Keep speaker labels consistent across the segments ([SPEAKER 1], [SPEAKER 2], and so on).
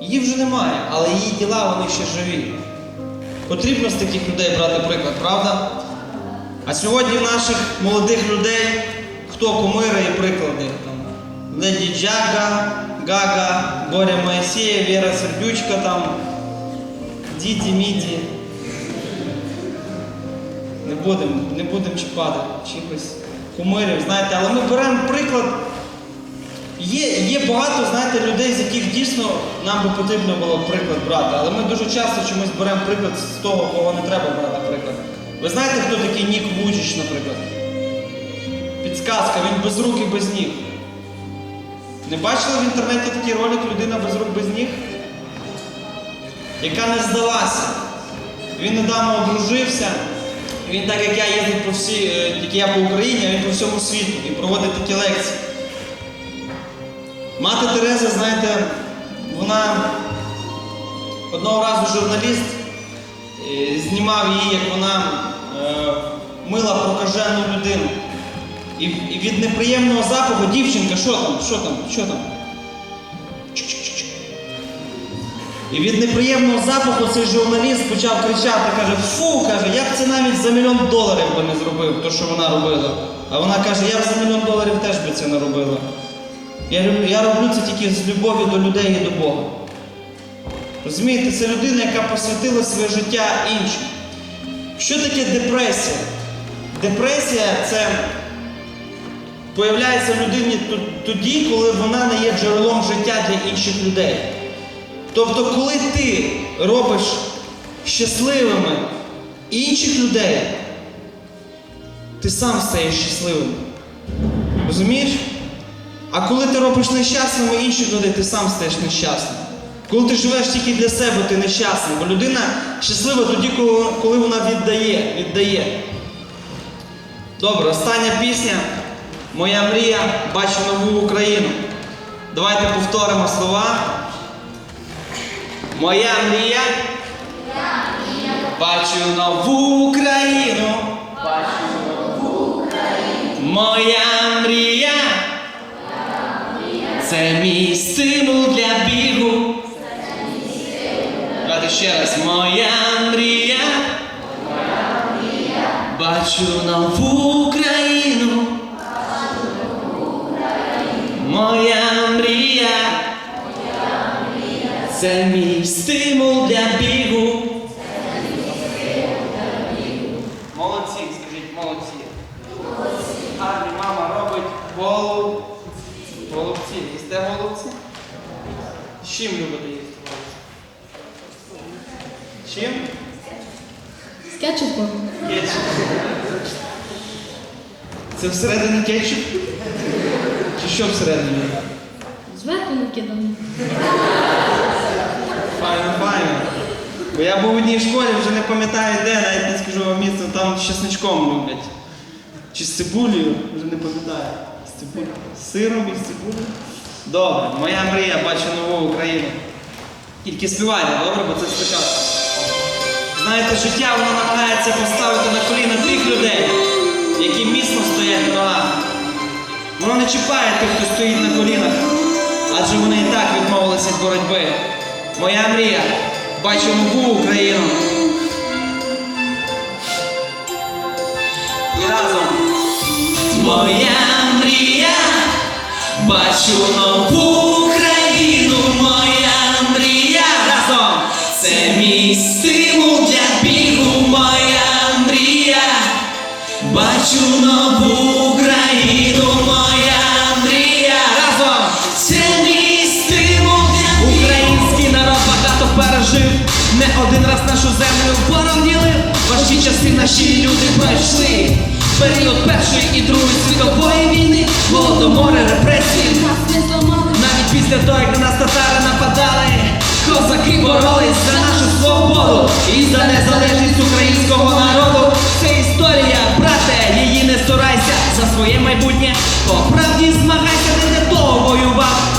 [SPEAKER 1] Її вже немає, але її діла вони ще живі. Потрібно з таких людей брати приклад, правда? А сьогодні в наших молодих людей хто кумири і приклади? Там, Леді Джага, Гага, Боря Моїсеєв, Віра Сердючка, там, Діді Міді. Не будемо не будем чіпати чихось кумирів, знаєте, але ми беремо приклад. Є, є багато, знаєте, людей, з яких дійсно нам би потрібно було приклад брати, але ми дуже часто чомусь беремо приклад з того, кого не треба брати приклад. Ви знаєте, хто такий Нік Вучич, наприклад? Підсказка, він без рук і без ніг. Не бачили в інтернеті такий ролик людина без рук без ніг? Яка не здалася. Він недавно одружився. Він так як я їздив по всій, е, тільки я по Україні, а він по всьому світу і проводить такі лекції. Мати Тереза, знаєте, вона одного разу журналіст е, знімав її, як вона е, мила прокажену людину. І, від неприємного запаху дівчинка, що там, що там, що там? І від неприємного запаху цей журналіст почав кричати, каже, фу, каже, я це навіть за мільйон доларів би не зробив, то, що вона робила. А вона каже, я б за мільйон доларів теж би це не робила. Я, роблю це тільки з любові до людей і до Бога. Розумієте, це людина, яка посвятила своє життя іншим. Що таке депресія? Депресія це появляється в людині тоді, коли вона не є джерелом життя для інших людей. Тобто, коли ти робиш щасливими інших людей, ти сам стаєш щасливим. Розумієш? А коли ти робиш нещасними інших людей, ти сам стаєш нещасним. Коли ти живеш тільки для себе, ти нещасний. Бо людина щаслива тоді, коли, вона віддає, віддає. Добре, остання пісня. Моя мрія бачу нову Україну. Давайте повторимо слова. Моя мрія. Бачу нову Україну. Бачу нову Україну. Моя мрія. Це мій стимул для бігу. Давайте ще раз. Моя мрія. Бачу нову Україну. Моя мрія. Це мій стимул чим любите їсти Чим?
[SPEAKER 2] З кетчупом.
[SPEAKER 1] Кетчуп. Це всередині кетчуп? Чи що всередині?
[SPEAKER 2] Зверху накидано.
[SPEAKER 1] Файно, файно. Бо я був в одній школі, вже не пам'ятаю де, навіть не скажу вам місце, там з чесничком люблять. Чи з цибулею, вже не пам'ятаю. З цибулею. З сиром і з цибулею. Добре, моя мрія бачу нову Україну. Тільки співайте, добре, бо це спочатку. Знаєте, життя воно намагається поставити на коліна тих людей, які міцно стоять на ногах. Воно не чіпає тих, хто стоїть на колінах, адже вони і так відмовилися від боротьби. Моя мрія бачу нову Україну. І разом. Моя бачу нову Україну, моя мрія. Разом. Це мій стимул для бігу, моя мрія. Бачу нову Україну, моя мрія. Разом. Це мій стимул для бігу. Український народ багато пережив. Не один раз нашу землю ворог ділив. Важкі часи наші люди пройшли. Період Першої і Другої світової війни, голодомори, репресії.
[SPEAKER 2] Нас не зламали.
[SPEAKER 1] Навіть після того, як на нас татари нападали, козаки боролись за нашу свободу і за незалежність українського народу. Це історія, брате, її не старайся за своє майбутнє. По правді змагайся, не для того.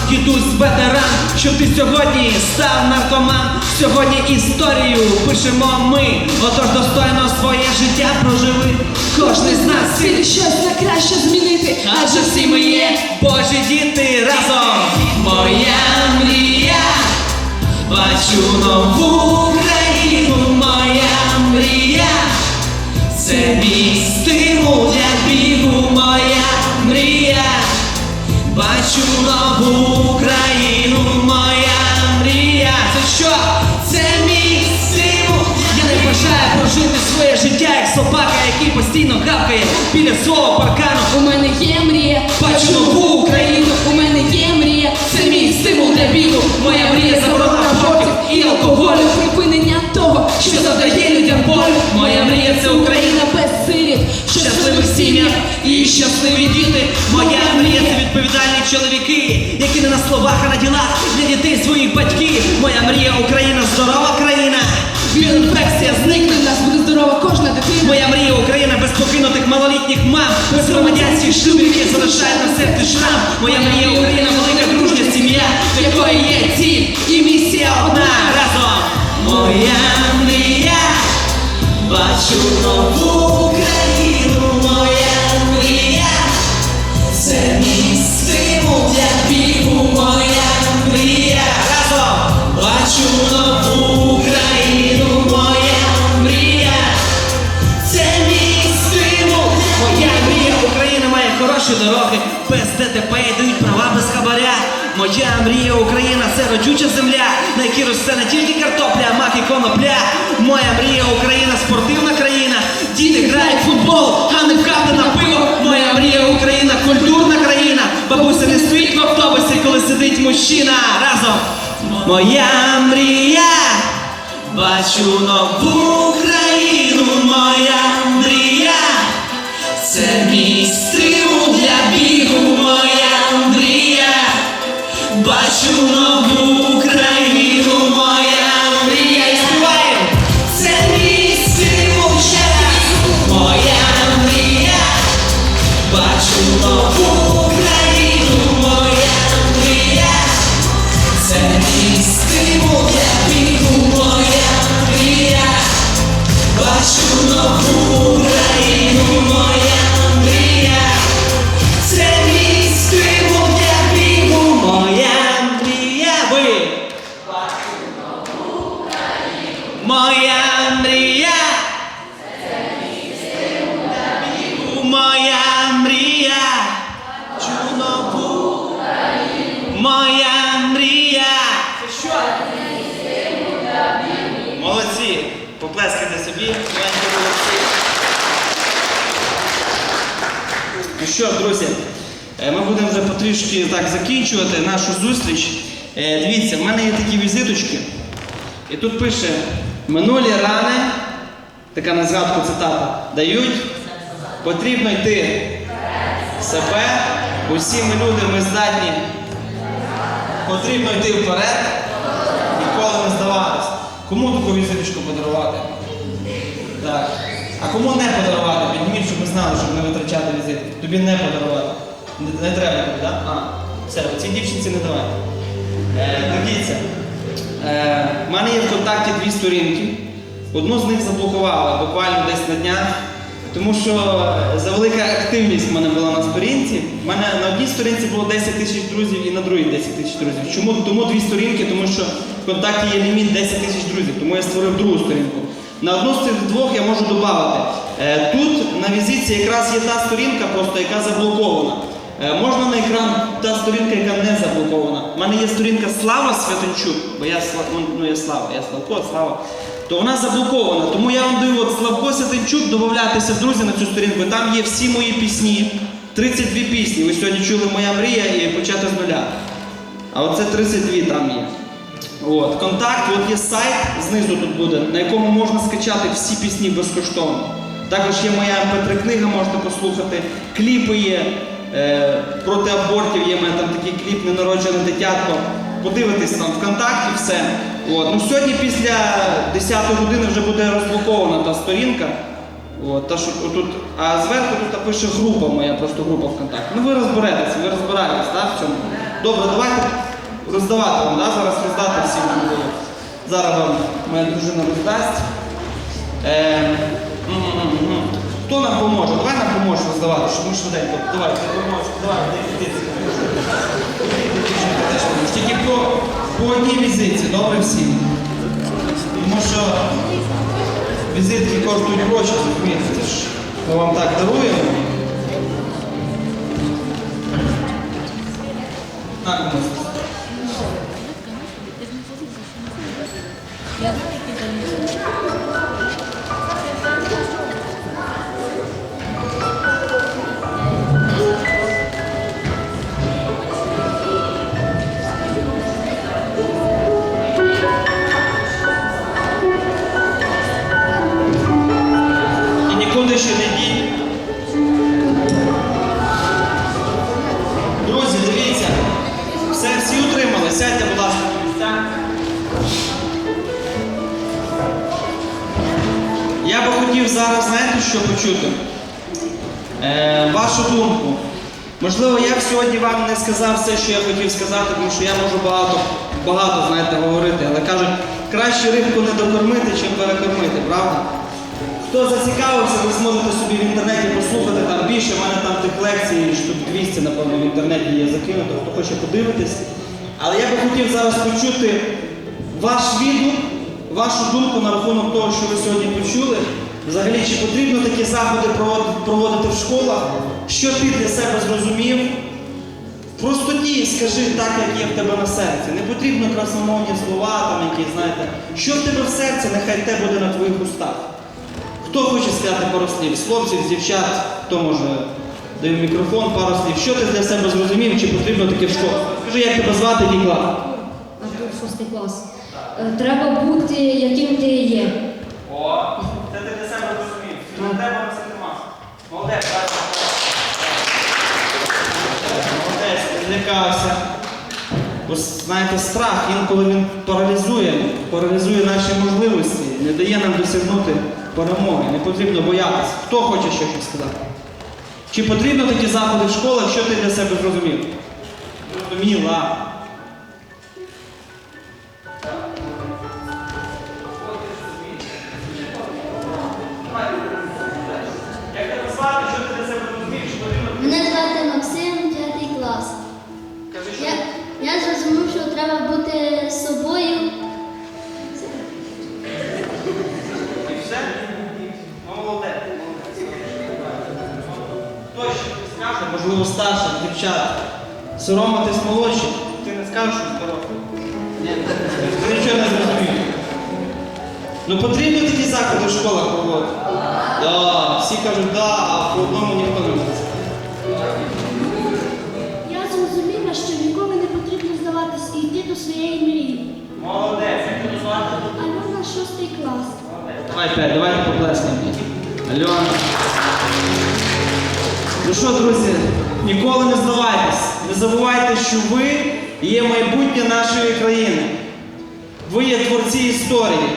[SPEAKER 1] Дідусь ветеран, що ти сьогодні став наркоман. Сьогодні історію пишемо ми. Отож достойно своє життя проживи. Кожний з нас
[SPEAKER 2] Ціль щось на краще змінити.
[SPEAKER 1] Адже всі ми є Божі діти разом. Моя мрія
[SPEAKER 3] Бачу нову країну, моя мрія. Це мій стимул для бігу, моя мрія. Бачу нову країну, моя мрія. Це що? Це мій стимул. Я не бажаю прожити своє життя, як собака, який постійно гавкає біля свого паркану.
[SPEAKER 2] У мене є мрія.
[SPEAKER 3] Бачу нову Україну.
[SPEAKER 2] У мене є мрія.
[SPEAKER 3] Це мій стимул для бігу. Моя мрія заборона абортів і алкоголю. Сім'ях і щасливі діти. Моя мрія це відповідальні чоловіки, які не на словах, а на ділах для дітей своїх батьків. Моя мрія Україна, здорова країна. Інфекція зникне.
[SPEAKER 2] У нас буде здорова кожна дитина.
[SPEAKER 3] Моя мрія Україна без покинутих малолітніх мам, без громадянських шлюбів, які залишають на серці шрам. Моя мрія Україна, велика дружня сім'я, якої є ціль і місія одна разом. Моя мрія, бачу нову ДТП дають права без хабаря. Моя мрія Україна це родюча земля, на якій росте не тільки картопля, а мак і конопля. Моя мрія Україна спортивна країна. Діти грають в футбол, а не в карти на пиво. Моя мрія Україна культурна країна. Бабуся не стоїть в автобусі, коли сидить мужчина разом. Моя мрія. Бачу нову країну, моя мрія. Це мій стимул для бігу. Bate um novo що,
[SPEAKER 1] друзі, е, ми будемо вже потрішки так закінчувати нашу зустріч. Е, Дивіться, в мене є такі візиточки. І тут пише: минулі рани, така на згадку цитата, дають, потрібно йти себе. Усі ми люди, ми здатні. Потрібно йти вперед, ніколи не здаватись. Кому таку візиточку подарувати? Так. А кому не подарувати? Підніміть, щоб ми знали, щоб не витрачати візит. Тобі не подарувати. Не, не треба так? А, все, цій дівчинці не давай. Е, дивіться. Е, в мене є в контакті дві сторінки. Одну з них заблокували буквально десь на днях. Тому що за велика активність в мене була на сторінці. У мене на одній сторінці було 10 тисяч друзів і на другій 10 тисяч друзів. Чому? Тому дві сторінки, тому що в контакті є ліміт 10 тисяч друзів, тому я створив другу сторінку. На одну з цих двох я можу додати. Е, Тут на візитці якраз є та сторінка, просто яка заблокована. Е, Можна на екран та сторінка, яка не заблокована. У мене є сторінка Слава Святончук, бо я ну, ну, я Слава, я Славко, Слава. То вона заблокована. Тому я вам даю от Славко Святончук, додавайтеся в друзі на цю сторінку. Там є всі мої пісні. 32 пісні. Ви сьогодні чули моя мрія і почати з нуля. А оце 32 там є. От, контакт, от є сайт, знизу тут буде, на якому можна скачати всі пісні безкоштовно. Також є моя mp3 книга, можете послухати. Кліпи є е, проти абортів, є мене там такий кліп Ненароджене дитятко. Подивитись там ВКонтакті все. От. Ну, сьогодні після 10 години вже буде розблокована та сторінка. От, та, що, отут, а зверху тут пише група моя, просто група ВКонтакті. Ну ви розберетесь, ви розбираєтесь так, в цьому. Добре, давайте роздавати вам, да? зараз роздати всім. Зараз вам моя дружина роздасть. Е. Ем, хто нам поможе? Давай нам поможе роздавати, щоб ми швиденько. Давай, ти давай, ти. Тільки по, по одній візитці, добре всім. Тому що візитки коштують гроші, розумієте, ж ми вам так даруємо. Так у нас. Вам не сказав все, що я хотів сказати, тому що я можу багато, багато знаєте, говорити, але кажуть, краще рибку не докормити, чим перекормити, правда? Хто зацікавився, ви зможете собі в інтернеті послухати там більше. У мене там тих лекцій, штук 200, напевно, в інтернеті є закинуто, хто хоче подивитись. Але я би хотів зараз почути ваш відгук, вашу думку на рахунок того, що ви сьогодні почули. Взагалі, чи потрібно такі заходи проводити в школах? Що ти для себе зрозумів? В простоті скажи так, як є в тебе на серці. Не потрібно красномовні слова, там якісь, знаєте. Що в тебе в серці, нехай те буде на твоїх устах. Хто хоче сказати пару слів? З хлопців, з дівчат, хто може даю мікрофон, пару слів. Що ти для себе зрозумів, чи потрібно таке в школу? Скажи, як тебе звати, клас?
[SPEAKER 4] Артур, шостий клас. Е, Треба бути, яким ти є.
[SPEAKER 1] О, це ти для себе зрозумів. На тебе носити маску. Молодець, бачиш? Молодець, не злякався. Бо знаєте, страх, інколи він паралізує, паралізує наші можливості, не дає нам досягнути перемоги. Не потрібно боятися. Хто хоче щось сказати? Чи потрібно такі заходи в школах, що ти для себе зрозумів? Зрозуміла. Молодець, молодець. Скаже, можливо, старших, дівчат, соромитись молодших, ти не скажеш, що здорово? Ти нічого не зрозумів. Ну потрібно такі заходи в школах проводити? Да, всі кажуть, да, а по одному ніхто не може.
[SPEAKER 5] Я зрозуміла, що ніколи не потрібно здаватись і йти до своєї мрії.
[SPEAKER 1] Молодець, як тебе звати?
[SPEAKER 5] Альона шостий клас.
[SPEAKER 1] Давай п'ять, давайте поплеснемо. Альона. Ну що, друзі, ніколи не здавайтесь. Не забувайте, що ви є майбутнє нашої країни. Ви є творці історії.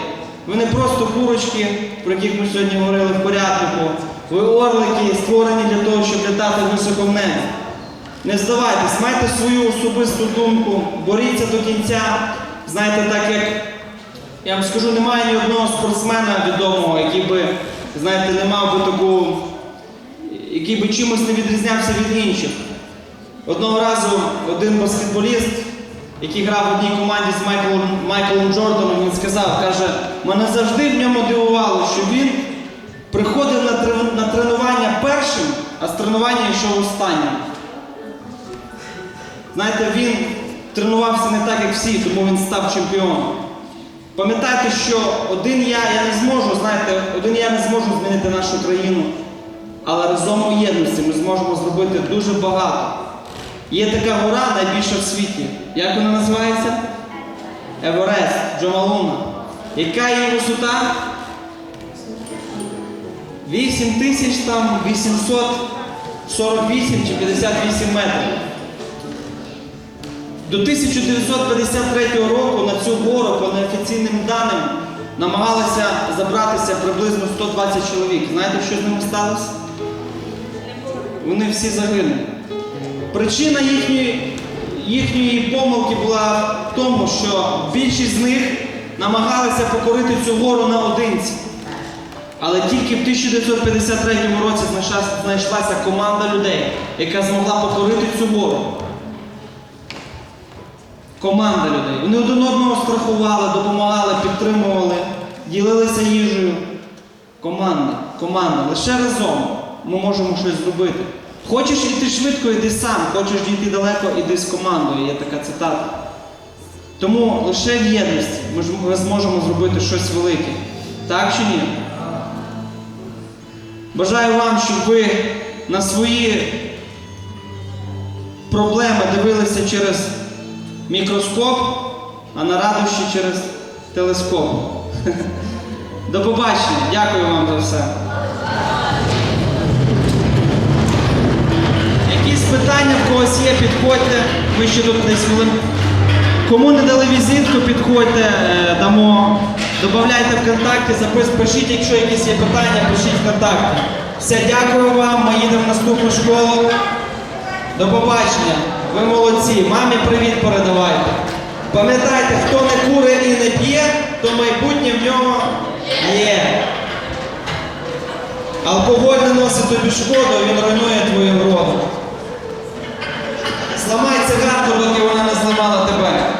[SPEAKER 1] Ви не просто курочки, про яких ми сьогодні говорили в порядку. Ви орлики, створені для того, щоб літати високо в небі. Не здавайтесь, майте свою особисту думку, боріться до кінця. Знаєте, так як я вам скажу, немає ні одного спортсмена відомого, який би, знаєте, не мав би таку, який би чимось не відрізнявся від інших. Одного разу один баскетболіст, який грав в одній команді з Майклом, Майклом Джорданом, він сказав, каже, мене завжди в ньому дивувало, що він приходив на, трен- на тренування першим, а з тренування йшов останнім. Знаєте, він тренувався не так, як всі, тому він став чемпіоном. Пам'ятайте, що один я, я не зможу, знаєте, один я не зможу змінити нашу країну, але разом у єдності ми зможемо зробити дуже багато. Є така гора найбільша в світі. Як вона називається? Еверест, Джомалуна. Яка її висота? 8 тисяч там 848 чи 58 метрів. До 1953 року на цю гору, по неофіційним даним, намагалися забратися приблизно 120 чоловік. Знаєте, що з ними сталося? Вони всі загинули. Причина їхньої, їхньої помилки була в тому, що більшість з них намагалися покорити цю гору наодинці. Але тільки в 1953 році знайшлася- команда людей, яка змогла покорити цю гору. Команда людей. Вони один одного страхували. допомагали, підтримували, ділилися їжею. Команда, команда. Лише разом ми можемо щось зробити. Хочеш йти швидко, йди сам. Хочеш дійти далеко, іди з командою. Є така цитата. Тому лише в єдності ми зможемо зробити щось велике. Так чи ні? Бажаю вам, щоб ви на свої проблеми дивилися через мікроскоп, а на радощі через телескоп. До побачення. Дякую вам за все. Якісь питання в когось є, підходьте. Ми ще тут десь хвилин. Кому не дали візитку, підходьте, е, дамо. Добавляйте ВКонтакті, запис, пишіть, якщо якісь є питання, пишіть ВКонтакті. Все, дякую вам. Ми їдемо в наступну школу. До побачення. Ви молодці. Мамі привіт передавайте. Пам'ятайте, хто не курить і не п'є, то майбутнє в нього є. Алкоголь не носить тобі шкоду, він руйнує твою вроду. Зламай цигарку, доки вона не зламала тебе.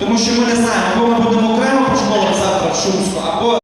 [SPEAKER 1] Тому що ми не знаємо, або ми будемо окремо по школах завтра в Шумську, або